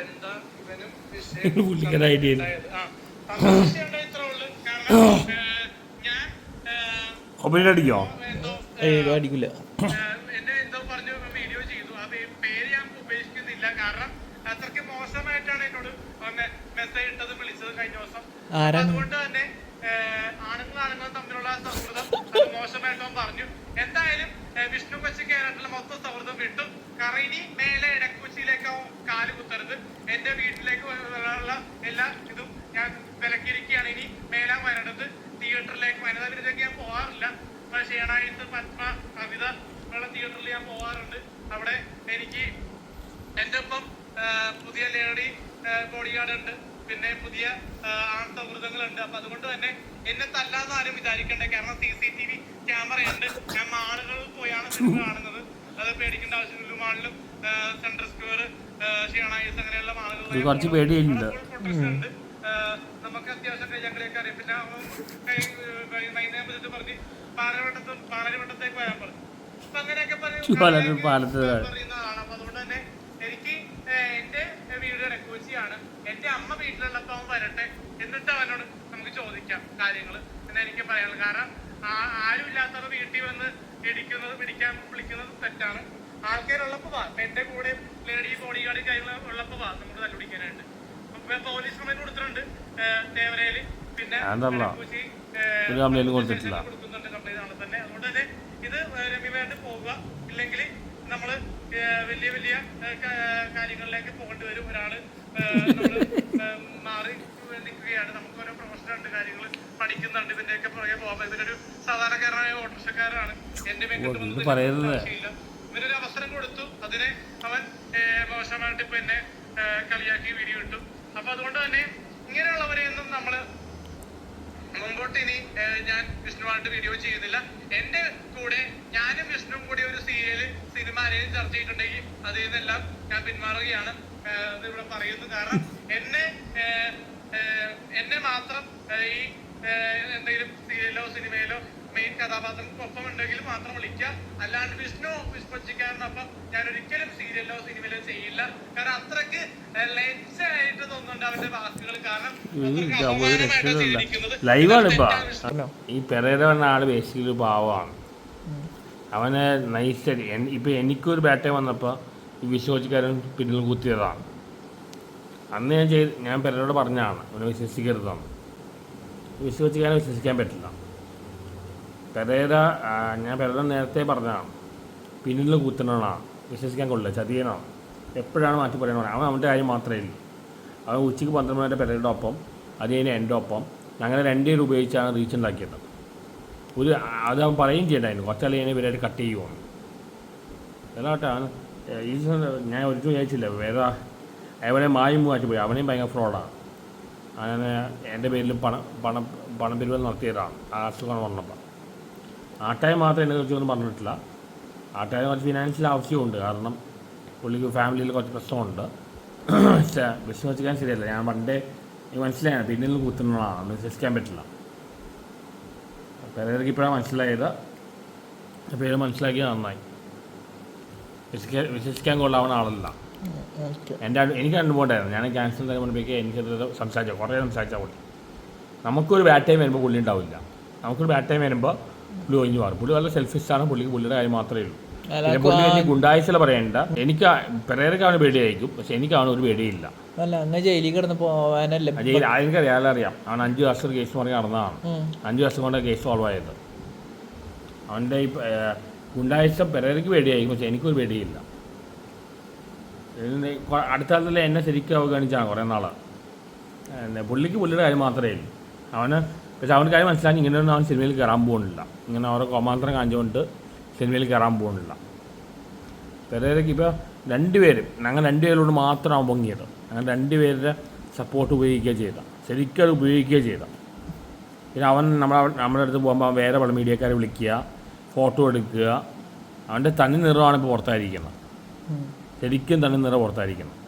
എന്താ ഇവനും ഞാൻ ഏ, മൊബൈൽ അടിക്കോ? ഏയ് അടിക്കില്ല എന്നെ എന്തോ പറഞ്ഞു വീഡിയോ ചെയ്തു. ആ പേര് ഞാൻ ഉപേക്ഷിക്കുന്നില്ല. കാരണം അത്രയ്ക്ക് മോശമായിട്ടാണ് എന്നോട് മെസ്സേജ് ഇട്ടത് വിളിച്ചത് കഴിഞ്ഞ ദിവസം. അതുകൊണ്ട് തന്നെ ആണുങ്ങൾ ആണുങ്ങൾ തമ്മിലുള്ള സൗഹൃദം അത് മോശമായിട്ട് പറഞ്ഞു. എന്തായാലും വിഷ്ണു കൊച്ചി കേരളത്തിലെ മൊത്തം സൗഹൃദം വിട്ടു. കാരണം ഇനി മേലെ ഇടക്കുച്ചിയിലേക്ക് അവൻ കാൽ കുത്തരുത്. എന്റെ വീട്ടിലേക്ക് വരാനുള്ള എല്ലാ ഇതും ഞാൻ വിലക്കിയിരിക്കുകയാണ്. ഇനി മേലാൻ വരേണ്ടത് തിയേറ്ററിലേക്ക് വനിതാ വിരുദ്ധക്ക് ഞാൻ പോകാറില്ല പക്ഷേ ഏണായിട്ട് പത്മ കവിത ഉള്ള തിയേറ്ററിൽ ഞാൻ പോകാറുണ്ട് അവിടെ എനിക്ക് എന്റെ ഒപ്പം പുതിയ ലേഡി ബോഡി ഉണ്ട്. പിന്നെ പുതിയ ആ, ആൺ സൗഹൃദങ്ങളുണ്ട് അപ്പൊ അതുകൊണ്ട് തന്നെ എന്നെ തല്ലാതെ ആരും വിചാരിക്കണ്ടേ. കാരണം സി സി ടി വി ക്യാമറയുണ്ട്. ഞാൻ മാളുകളിൽ പോയാണ് സിനിമ കാണുന്നത്. സെൻട്രൽ സ്ക്വയർ അങ്ങനെയുള്ള കുറച്ച് പേടിയുണ്ട്. നമുക്ക് അത്യാവശ്യം കൈജങ്ങളെയൊക്കെ അറിയാം. പിന്നെ കൈ കൈ- വൈകുന്നേരം വിളിച്ചിട്ട് പറഞ്ഞ് പാലവട്ടത്തും പാലവട്ടത്തേക്ക് വരാൻ പറഞ്ഞു അപ്പൊ അങ്ങനെയൊക്കെ പറഞ്ഞ് പാലത്തിൽ പാലത്ത് പറയുന്ന ആളാണ്. അപ്പൊ അതുകൊണ്ട് തന്നെ എനിക്ക് എന്റെ വീട് ഇടക്കുവച്ചിയാണ് എന്റെ അമ്മ വീട്ടിലുള്ളപ്പോ അവൻ വരട്ടെ എന്നിട്ട് അവനോട് നമുക്ക് ചോദിക്കാം കാര്യങ്ങൾ എന്ന് എനിക്ക് പറയാനുള്ളത് കാരണം ആ- ആരും ഇല്ലാത്തവർ വീട്ടിൽ വന്ന് ഇടിക്കുന്നത് പിടിക്കാൻ വിളിക്കുന്നത് തെറ്റാണ്. ആൾക്കാരുള്ളപ്പോ വാ. ഇപ്പൊ എന്റെ കൂടെ ലേഡി ബോഡി ഗാർഡ് കാര്യങ്ങൾ ഉള്ളപ്പോ വാ. നമുക്ക് തല്ലുപിടിക്കാനായിട്ട് പോലീസ് കംപ്ലൈന്റ് കൊടുത്തിട്ടുണ്ട്. തേവരയിൽ പിന്നെ. കൊടുക്കുന്നുണ്ട് കംപ്ലൈന്റ് ആണ്. തന്നെ അതുകൊണ്ട് തന്നെ ഇത് രമ്യമായിട്ട് പോവുക. ഇല്ലെങ്കിൽ നമ്മൾ വലിയ വലിയ കാര്യങ്ങളിലേക്ക് പോകേണ്ടി വരും. ഒരാൾ മാറി നിൽക്കുകയാണ്. നമുക്ക് ഓരോ പ്രൊഫഷണൽ ഉണ്ട് കാര്യങ്ങൾ പഠിക്കുന്നുണ്ട്. ഇതിന്റെയൊക്കെ പുറകെ പോകാം ഇതിനൊരു സാധാരണക്കാരനായ ഓട്ടോറിക്ഷക്കാരാണ് എന്റെ ഓ, അവൻ മോശമായിട്ട് ഇപ്പൊ എന്നെ കളിയാക്കി വീഡിയോ ഇട്ടു. അപ്പൊ അതുകൊണ്ട് തന്നെ ഇങ്ങനെയുള്ളവരെയൊന്നും നമ്മൾ മുമ്പോട്ട് ഇനി ഞാൻ വിഷ്ണുവായിട്ട് വീഡിയോ ചെയ്യുന്നില്ല. എന്റെ കൂടെ ഞാനും വിഷ്ണുവും കൂടി ഒരു സീരിയൽ സിനിമ ആരെയും ചർച്ച ചെയ്തിട്ടുണ്ടെങ്കിൽ അതിൽ നിന്നെല്ലാം ഞാൻ പിന്മാറുകയാണ്. ഇവിടെ പറയുന്നു കാരണം എന്നെ എന്നെ മാത്രം ഈ എന്തെങ്കിലും സീരിയലോ സിനിമയിലോ മെയിൻ കഥാപാത്രങ്ങൾക്കൊപ്പം ഉണ്ടെങ്കിൽ മാത്രം വിളിക്കുക. അല്ലാണ്ട് വിഷ്ണു വിസ്പച്ചിക്കാരനൊപ്പം ഞാൻ ഒരിക്കലും സീരിയലോ സിനിമയിലോ ചെയ്യില്ല. കാരണം അത്രയ്ക്ക് ആയിട്ട് തോന്നുന്നുണ്ട് അവന്റെ വാക്കുകൾ. കാരണം. ലൈവാണ് ഇപ്പൊ. ഈ പെരേര പറഞ്ഞ ആൾ ബേസിക്കലി ഒരു പാവമാണ്. അവന് നൈസരി ഇപ്പൊ എനിക്കൊരു ബാറ്റേ വന്നപ്പോൾ ഈ വിശ്വസിക്കാരൻ പിന്നിൽ കുത്തിയതാണ്. അന്ന് ഞാൻ ചെയ്ത് ഞാൻ പെരേരോട് പറഞ്ഞാണ് അവനെ വിശ്വസിക്കരുതാണ് വിശ്വസിക്കാനും വിശ്വസിക്കാൻ പറ്റില്ല. പെരേര ഞാൻ പെരേര നേരത്തെ പറഞ്ഞതാണ്. പിന്നിൽ കൂത്തണാണ് വിശ്വസിക്കാൻ കൊള്ളില്ല ചതിയനാണ് എപ്പോഴാണ് മാറ്റി പറയണത് അവൻ അവന്റെ കാര്യം മാത്രമേ ഉള്ളൂ. അവൻ ഉച്ചയ്ക്ക് പന്ത്രണ്ട് മണിയുടെ പെരയുടെ ഒപ്പം അത് കഴിഞ്ഞ് എന്റെ ഒപ്പം. ഞങ്ങൾ രണ്ടുപേരും ഉപയോഗിച്ചാണ് റീച്ച് ഉണ്ടാക്കിയത്. ഒരു അത് അവൻ പറയുകയും ചെയ്യണ്ടായിരുന്നു കുറച്ചാൾ കഴിഞ്ഞ് ഇവരായിട്ട് കട്ട് ചെയ്യുവാണ്. എന്നാട്ടാണ് ഈ ഞാൻ ഒരിക്കലും വിചാരിച്ചില്ല. വേറെ അവനെ മായും മാറ്റി പോയി. അവനെയും ഭയങ്കര ഫ്രോഡാണ് അങ്ങനെ എന്റെ പേരിൽ പണം പണം പണം പിരിവ് നടത്തിയതാണ്. ആ അസുഖം വന്നപ്പോൾ ആ ടൈം മാത്രം എന്നെ കുറിച്ചൊന്നും പറഞ്ഞിട്ടില്ല. ആട്ടായ കുറച്ച് ഫിനാൻഷ്യൽ ആവശ്യമുണ്ട്. കാരണം പുള്ളിക്ക് ഫാമിലിയിൽ കുറച്ച് പ്രശ്നമുണ്ട്. പക്ഷേ വിശ്വസിക്കാൻ ശരിയല്ല. ഞാൻ പണ്ടേ മനസ്സിലായാണ് പിന്നിൽ കുത്തുന്നതാണ്. വിശ്വസിക്കാൻ പറ്റില്ല. പെരേരക്ക് ഇപ്പോഴാണ് മനസ്സിലായത്. പേര് മനസ്സിലാക്കിയത് നന്നായി. വിശ്വസിക്കാൻ കൊള്ളാവുന്ന ആളല്ല. എന്റെ എനിക്ക് അനുഭവമുണ്ടായിരുന്നു ഞാൻ ക്യാൻസർ മുൻപേക്ക് എനിക്ക് സംസാരിച്ചു കുറേ സംസാരിച്ചാൽ പുള്ളി നമുക്കൊരു ബാഡ് ടൈം വരുമ്പോൾ പുള്ളി ഉണ്ടാവില്ല. നമുക്കൊരു ബാറ്റ് ടൈം വരുമ്പോൾ പുള്ളി ഒഴിഞ്ഞു മാറും. പുള്ളി വളരെ സെൽഫിഷാണ് പുള്ളിക്ക് പുള്ളിയുടെ കാര്യം മാത്രമേ ഉള്ളൂ. പിന്നെ പുള്ളി എനിക്ക് പറയണ്ട. എനിക്ക് പെരേരക്കാണ് പേടിയായിരിക്കും. പക്ഷെ എനിക്കാണ് ഒരു പേടിയില്ല. അല്ല അങ്ങ് ജയിലിൽ കിടന്ന് പോവാനല്ലേ അത് ഈ- എനിക്കറിയാം അറിയാം. അവൻ അഞ്ച് വർഷം കേസ് പറഞ്ഞ് നടന്നതാണ്. അഞ്ചു വർഷം കൊണ്ട് കേസ് സോൾവ് ആയത്. അവന്റെ ഈ ഗുണ്ടാഴ്ച പെരേരയ്ക്ക് പേടിയായിരിക്കും. പക്ഷെ എനിക്കൊരു പേടിയില്ല. അടുത്ത കാലത്തിൽ എന്നെ ശരിക്കും അവഗണിച്ചാണ് കുറേ നാൾ പുള്ളിക്ക് പുള്ളിയുടെ കാര്യം മാത്രമേ ഉള്ളൂ. അവന് പക്ഷെ അവന്റെ കാര്യം മനസ്സിലാക്കി ഇങ്ങനെയൊന്നും അവൻ സിനിമയിൽ കയറാൻ പോകുന്നില്ല. ഇങ്ങനെ അവരെ കോമാന്തരം കാണിച്ചുകൊണ്ട് സിനിമയിൽ കയറാൻ പോകുന്നില്ല. പെരേരയ്ക്ക് ഇപ്പോൾ രണ്ടുപേരും ഞങ്ങൾ രണ്ടുപേരോട് മാത്രം അവൻ പൊങ്ങിയത്. അങ്ങനെ രണ്ടുപേരുടെ സപ്പോർട്ട് ഉപയോഗിക്കുക ചെയ്ത ശരിക്കും അത് ഉപയോഗിക്കുക ചെയ്ത പിന്നെ അവൻ നമ്മളെ നമ്മുടെ അടുത്ത് പോകുമ്പോൾ അവൻ വേറെ പല മീഡിയക്കാരെ വിളിക്കുക ഫോട്ടോ എടുക്കുക. അവന്റെ തനി നിറമാണ് ഇപ്പോൾ പുറത്തായിരിക്കുന്നത്. ശരിക്കും തനി നിറം പുറത്തായിരിക്കുന്നത്.